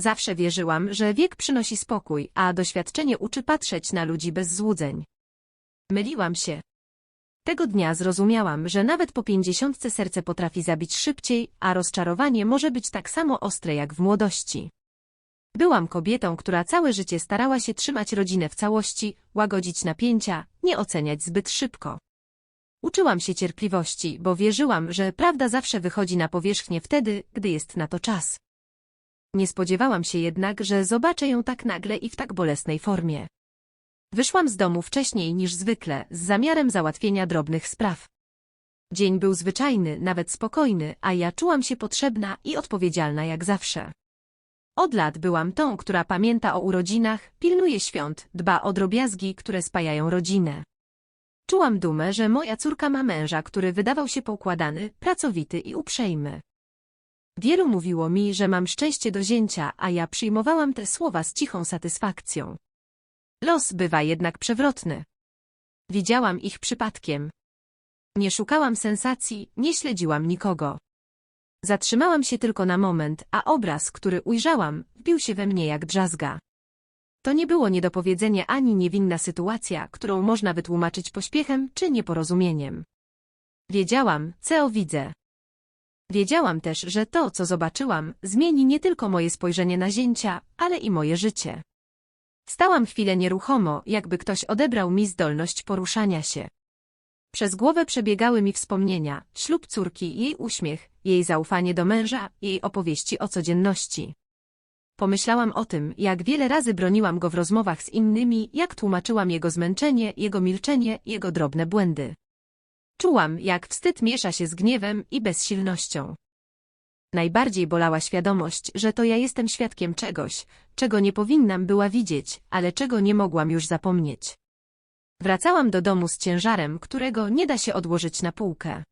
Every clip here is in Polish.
Zawsze wierzyłam, że wiek przynosi spokój, a doświadczenie uczy patrzeć na ludzi bez złudzeń. Myliłam się. Tego dnia zrozumiałam, że nawet po pięćdziesiątce serce potrafi zabić szybciej, a rozczarowanie może być tak samo ostre jak w młodości. Byłam kobietą, która całe życie starała się trzymać rodzinę w całości, łagodzić napięcia, nie oceniać zbyt szybko. Uczyłam się cierpliwości, bo wierzyłam, że prawda zawsze wychodzi na powierzchnię wtedy, gdy jest na to czas. Nie spodziewałam się jednak, że zobaczę ją tak nagle i w tak bolesnej formie. Wyszłam z domu wcześniej niż zwykle, z zamiarem załatwienia drobnych spraw. Dzień był zwyczajny, nawet spokojny, a ja czułam się potrzebna i odpowiedzialna jak zawsze. Od lat byłam tą, która pamięta o urodzinach, pilnuje świąt, dba o drobiazgi, które spajają rodzinę. Czułam dumę, że moja córka ma męża, który wydawał się poukładany, pracowity i uprzejmy. Wielu mówiło mi, że mam szczęście do zięcia, a ja przyjmowałam te słowa z cichą satysfakcją. Los bywa jednak przewrotny. Widziałam ich przypadkiem. Nie szukałam sensacji, nie śledziłam nikogo. Zatrzymałam się tylko na moment, a obraz, który ujrzałam, wbił się we mnie jak drzazga. To nie było niedopowiedzenie ani niewinna sytuacja, którą można wytłumaczyć pośpiechem czy nieporozumieniem. Wiedziałam, co widzę. Wiedziałam też, że to, co zobaczyłam, zmieni nie tylko moje spojrzenie na zięcia, ale i moje życie. Stałam chwilę nieruchomo, jakby ktoś odebrał mi zdolność poruszania się. Przez głowę przebiegały mi wspomnienia, ślub córki, jej uśmiech, jej zaufanie do męża, jej opowieści o codzienności. Pomyślałam o tym, jak wiele razy broniłam go w rozmowach z innymi, jak tłumaczyłam jego zmęczenie, jego milczenie, jego drobne błędy. Czułam, jak wstyd miesza się z gniewem i bezsilnością. Najbardziej bolała świadomość, że to ja jestem świadkiem czegoś, czego nie powinnam była widzieć, ale czego nie mogłam już zapomnieć. Wracałam do domu z ciężarem, którego nie da się odłożyć na półkę.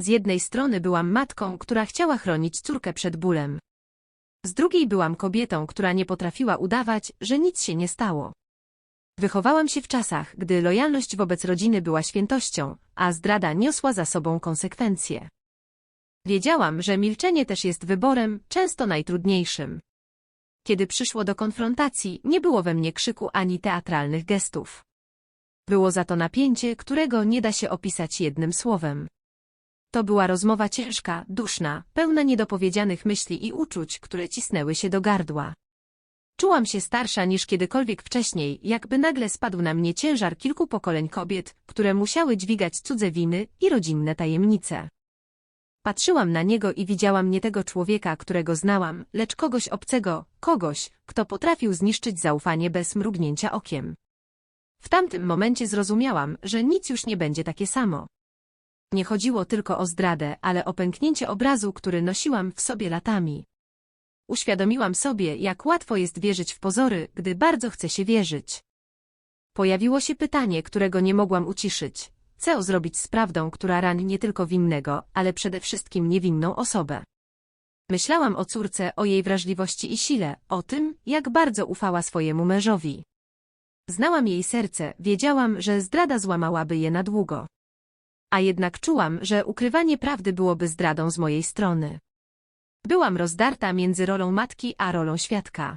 Z jednej strony byłam matką, która chciała chronić córkę przed bólem. Z drugiej byłam kobietą, która nie potrafiła udawać, że nic się nie stało. Wychowałam się w czasach, gdy lojalność wobec rodziny była świętością, a zdrada niosła za sobą konsekwencje. Wiedziałam, że milczenie też jest wyborem, często najtrudniejszym. Kiedy przyszło do konfrontacji, nie było we mnie krzyku ani teatralnych gestów. Było za to napięcie, którego nie da się opisać jednym słowem. To była rozmowa ciężka, duszna, pełna niedopowiedzianych myśli i uczuć, które cisnęły się do gardła. Czułam się starsza niż kiedykolwiek wcześniej, jakby nagle spadł na mnie ciężar kilku pokoleń kobiet, które musiały dźwigać cudze winy i rodzinne tajemnice. Patrzyłam na niego i widziałam nie tego człowieka, którego znałam, lecz kogoś obcego, kogoś, kto potrafił zniszczyć zaufanie bez mrugnięcia okiem. W tamtym momencie zrozumiałam, że nic już nie będzie takie samo. Nie chodziło tylko o zdradę, ale o pęknięcie obrazu, który nosiłam w sobie latami. Uświadomiłam sobie, jak łatwo jest wierzyć w pozory, gdy bardzo chce się wierzyć. Pojawiło się pytanie, którego nie mogłam uciszyć. Co zrobić z prawdą, która rani nie tylko winnego, ale przede wszystkim niewinną osobę? Myślałam o córce, o jej wrażliwości i sile, o tym, jak bardzo ufała swojemu mężowi. Znałam jej serce, wiedziałam, że zdrada złamałaby je na długo. A jednak czułam, że ukrywanie prawdy byłoby zdradą z mojej strony. Byłam rozdarta między rolą matki a rolą świadka.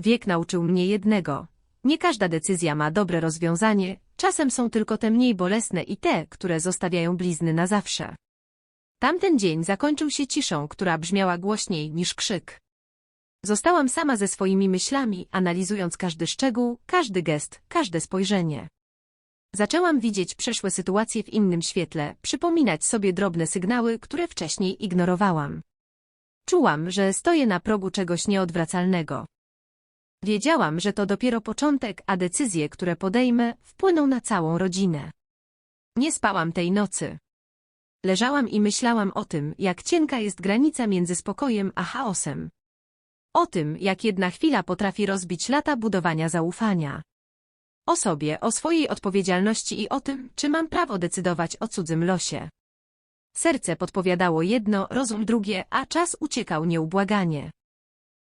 Wiek nauczył mnie jednego. Nie każda decyzja ma dobre rozwiązanie, czasem są tylko te mniej bolesne i te, które zostawiają blizny na zawsze. Tamten dzień zakończył się ciszą, która brzmiała głośniej niż krzyk. Zostałam sama ze swoimi myślami, analizując każdy szczegół, każdy gest, każde spojrzenie. Zaczęłam widzieć przeszłe sytuacje w innym świetle, przypominać sobie drobne sygnały, które wcześniej ignorowałam. Czułam, że stoję na progu czegoś nieodwracalnego. Wiedziałam, że to dopiero początek, a decyzje, które podejmę, wpłyną na całą rodzinę. Nie spałam tej nocy. Leżałam i myślałam o tym, jak cienka jest granica między spokojem a chaosem. O tym, jak jedna chwila potrafi rozbić lata budowania zaufania. O sobie, o swojej odpowiedzialności i o tym, czy mam prawo decydować o cudzym losie. Serce podpowiadało jedno, rozum drugie, a czas uciekał nieubłaganie.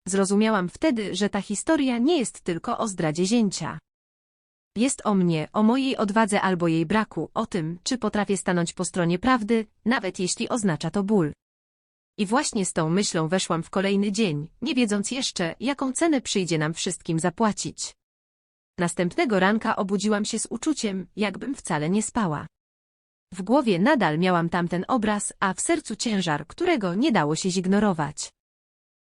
Zrozumiałam wtedy, że ta historia nie jest tylko o zdradzie zięcia. Jest o mnie, o mojej odwadze albo jej braku, o tym, czy potrafię stanąć po stronie prawdy, nawet jeśli oznacza to ból. I właśnie z tą myślą weszłam w kolejny dzień, nie wiedząc jeszcze, jaką cenę przyjdzie nam wszystkim zapłacić. Następnego ranka obudziłam się z uczuciem, jakbym wcale nie spała. W głowie nadal miałam tamten obraz, a w sercu ciężar, którego nie dało się zignorować.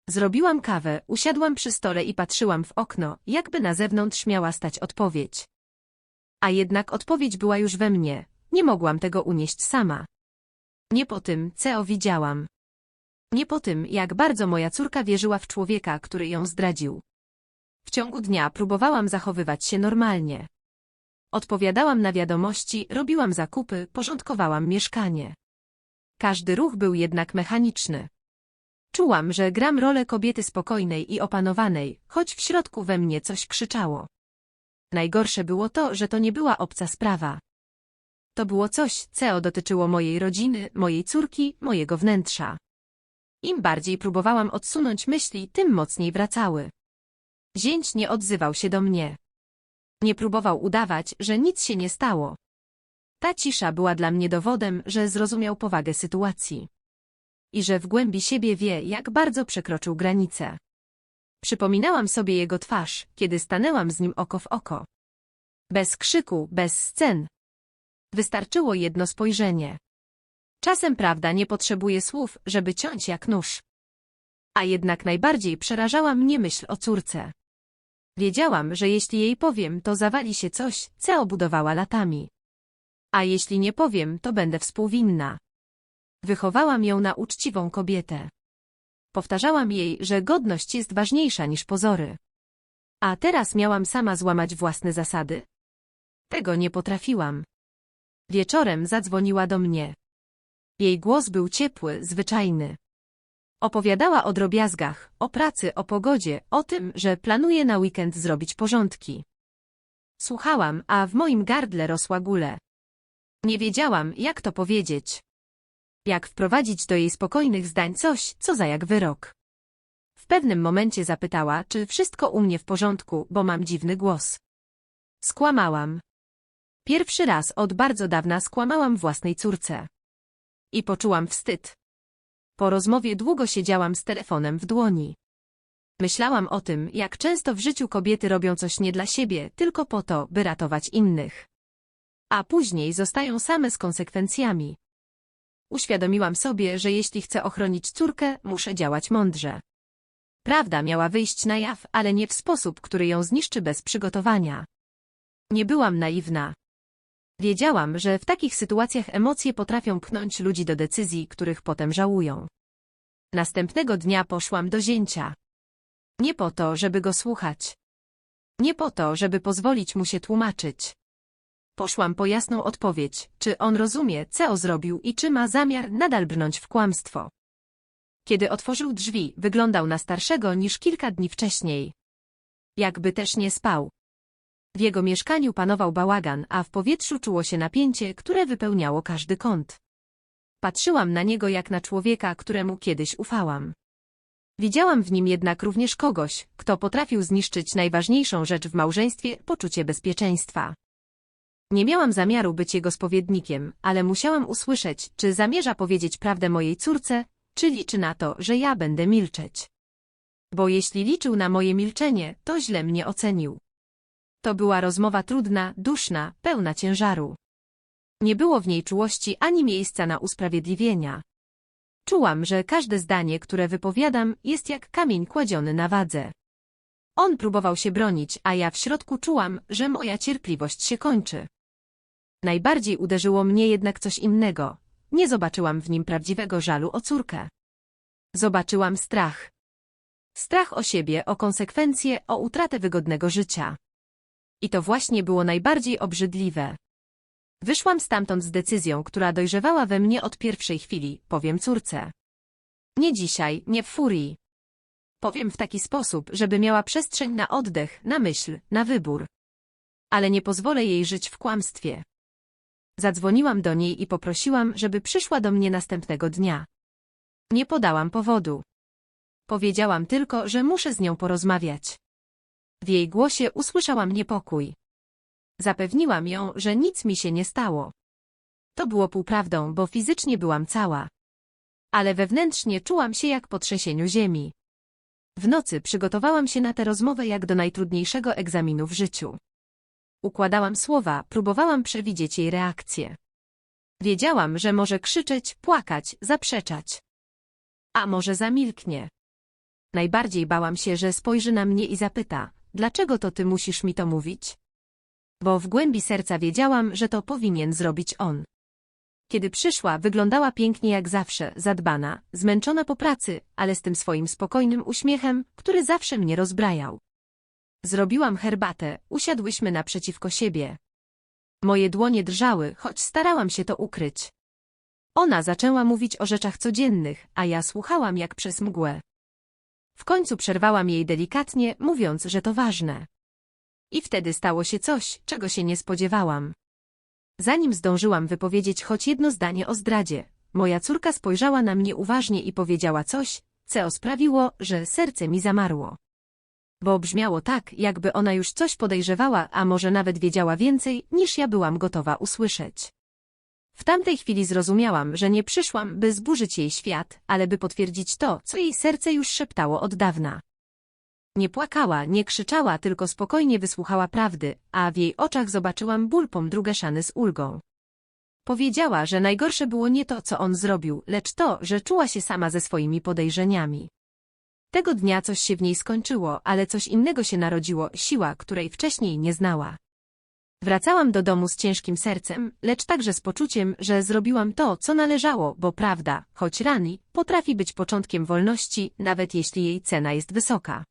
Zrobiłam kawę, usiadłam przy stole i patrzyłam w okno, jakby na zewnątrz miała stać odpowiedź. A jednak odpowiedź była już we mnie, nie mogłam tego unieść sama. Nie po tym, co widziałam. Nie po tym, jak bardzo moja córka wierzyła w człowieka, który ją zdradził. W ciągu dnia próbowałam zachowywać się normalnie. Odpowiadałam na wiadomości, robiłam zakupy, porządkowałam mieszkanie. Każdy ruch był jednak mechaniczny. Czułam, że gram rolę kobiety spokojnej i opanowanej, choć w środku we mnie coś krzyczało. Najgorsze było to, że to nie była obca sprawa. To było coś, co dotyczyło mojej rodziny, mojej córki, mojego wnętrza. Im bardziej próbowałam odsunąć myśli, tym mocniej wracały. Zięć nie odzywał się do mnie. Nie próbował udawać, że nic się nie stało. Ta cisza była dla mnie dowodem, że zrozumiał powagę sytuacji. I że w głębi siebie wie, jak bardzo przekroczył granicę. Przypominałam sobie jego twarz, kiedy stanęłam z nim oko w oko. Bez krzyku, bez scen. Wystarczyło jedno spojrzenie. Czasem prawda nie potrzebuje słów, żeby ciąć jak nóż. A jednak najbardziej przerażała mnie myśl o córce. Wiedziałam, że jeśli jej powiem, to zawali się coś, co obudowała latami. A jeśli nie powiem, to będę współwinna. Wychowałam ją na uczciwą kobietę. Powtarzałam jej, że godność jest ważniejsza niż pozory. A teraz miałam sama złamać własne zasady? Tego nie potrafiłam. Wieczorem zadzwoniła do mnie. Jej głos był ciepły, zwyczajny. Opowiadała o drobiazgach, o pracy, o pogodzie, o tym, że planuje na weekend zrobić porządki. Słuchałam, a w moim gardle rosła gule. Nie wiedziałam, jak to powiedzieć. Jak wprowadzić do jej spokojnych zdań coś, co za jak wyrok. W pewnym momencie zapytała, czy wszystko u mnie w porządku, bo mam dziwny głos. Skłamałam. Pierwszy raz od bardzo dawna skłamałam własnej córce. I poczułam wstyd. Po rozmowie długo siedziałam z telefonem w dłoni. Myślałam o tym, jak często w życiu kobiety robią coś nie dla siebie, tylko po to, by ratować innych. A później zostają same z konsekwencjami. Uświadomiłam sobie, że jeśli chcę ochronić córkę, muszę działać mądrze. Prawda miała wyjść na jaw, ale nie w sposób, który ją zniszczy bez przygotowania. Nie byłam naiwna. Wiedziałam, że w takich sytuacjach emocje potrafią pchnąć ludzi do decyzji, których potem żałują. Następnego dnia poszłam do zięcia. Nie po to, żeby go słuchać. Nie po to, żeby pozwolić mu się tłumaczyć. Poszłam po jasną odpowiedź, czy on rozumie, co zrobił i czy ma zamiar nadal brnąć w kłamstwo. Kiedy otworzył drzwi, wyglądał na starszego niż kilka dni wcześniej. Jakby też nie spał. W jego mieszkaniu panował bałagan, a w powietrzu czuło się napięcie, które wypełniało każdy kąt. Patrzyłam na niego jak na człowieka, któremu kiedyś ufałam. Widziałam w nim jednak również kogoś, kto potrafił zniszczyć najważniejszą rzecz w małżeństwie poczucie bezpieczeństwa. Nie miałam zamiaru być jego spowiednikiem, ale musiałam usłyszeć, czy zamierza powiedzieć prawdę mojej córce, czy liczy na to, że ja będę milczeć. Bo jeśli liczył na moje milczenie, to źle mnie ocenił. To była rozmowa trudna, duszna, pełna ciężaru. Nie było w niej czułości ani miejsca na usprawiedliwienia. Czułam, że każde zdanie, które wypowiadam, jest jak kamień kładziony na wadze. On próbował się bronić, a ja w środku czułam, że moja cierpliwość się kończy. Najbardziej uderzyło mnie jednak coś innego. Nie zobaczyłam w nim prawdziwego żalu o córkę. Zobaczyłam strach. Strach o siebie, o konsekwencje, o utratę wygodnego życia. I to właśnie było najbardziej obrzydliwe. Wyszłam stamtąd z decyzją, która dojrzewała we mnie od pierwszej chwili, powiem córce. Nie dzisiaj, nie w furii. Powiem w taki sposób, żeby miała przestrzeń na oddech, na myśl, na wybór. Ale nie pozwolę jej żyć w kłamstwie. Zadzwoniłam do niej i poprosiłam, żeby przyszła do mnie następnego dnia. Nie podałam powodu. Powiedziałam tylko, że muszę z nią porozmawiać. W jej głosie usłyszałam niepokój. Zapewniłam ją, że nic mi się nie stało. To było półprawdą, bo fizycznie byłam cała. ale wewnętrznie czułam się jak po trzęsieniu ziemi. W nocy przygotowałam się na tę rozmowę jak do najtrudniejszego egzaminu w życiu. Układałam słowa, próbowałam przewidzieć jej reakcję. Wiedziałam, że może krzyczeć, płakać, zaprzeczać. A może zamilknie. Najbardziej bałam się, że spojrzy na mnie i zapyta, dlaczego to ty musisz mi to mówić? Bo w głębi serca wiedziałam, że to powinien zrobić on. Kiedy przyszła, wyglądała pięknie jak zawsze, zadbana, zmęczona po pracy, ale z tym swoim spokojnym uśmiechem, który zawsze mnie rozbrajał. Zrobiłam herbatę, usiadłyśmy naprzeciwko siebie. Moje dłonie drżały, choć starałam się to ukryć. Ona zaczęła mówić o rzeczach codziennych, a ja słuchałam jak przez mgłę. W końcu przerwałam jej delikatnie, mówiąc, że to ważne. I wtedy stało się coś, czego się nie spodziewałam. Zanim zdążyłam wypowiedzieć choć jedno zdanie o zdradzie, moja córka spojrzała na mnie uważnie i powiedziała coś, co sprawiło, że serce mi zamarło. Bo brzmiało tak, jakby ona już coś podejrzewała, a może nawet wiedziała więcej, niż ja byłam gotowa usłyszeć. W tamtej chwili zrozumiałam, że nie przyszłam, by zburzyć jej świat, ale by potwierdzić to, co jej serce już szeptało od dawna. Nie płakała, nie krzyczała, tylko spokojnie wysłuchała prawdy, a w jej oczach zobaczyłam ból pomdrugeszany z ulgą. Powiedziała, że najgorsze było nie to, co on zrobił, lecz to, że czuła się sama ze swoimi podejrzeniami. Tego dnia coś się w niej skończyło, ale coś innego się narodziło, siła, której wcześniej nie znała. Wracałam do domu z ciężkim sercem, lecz także z poczuciem, że zrobiłam to, co należało, bo prawda, choć rani, potrafi być początkiem wolności, nawet jeśli jej cena jest wysoka.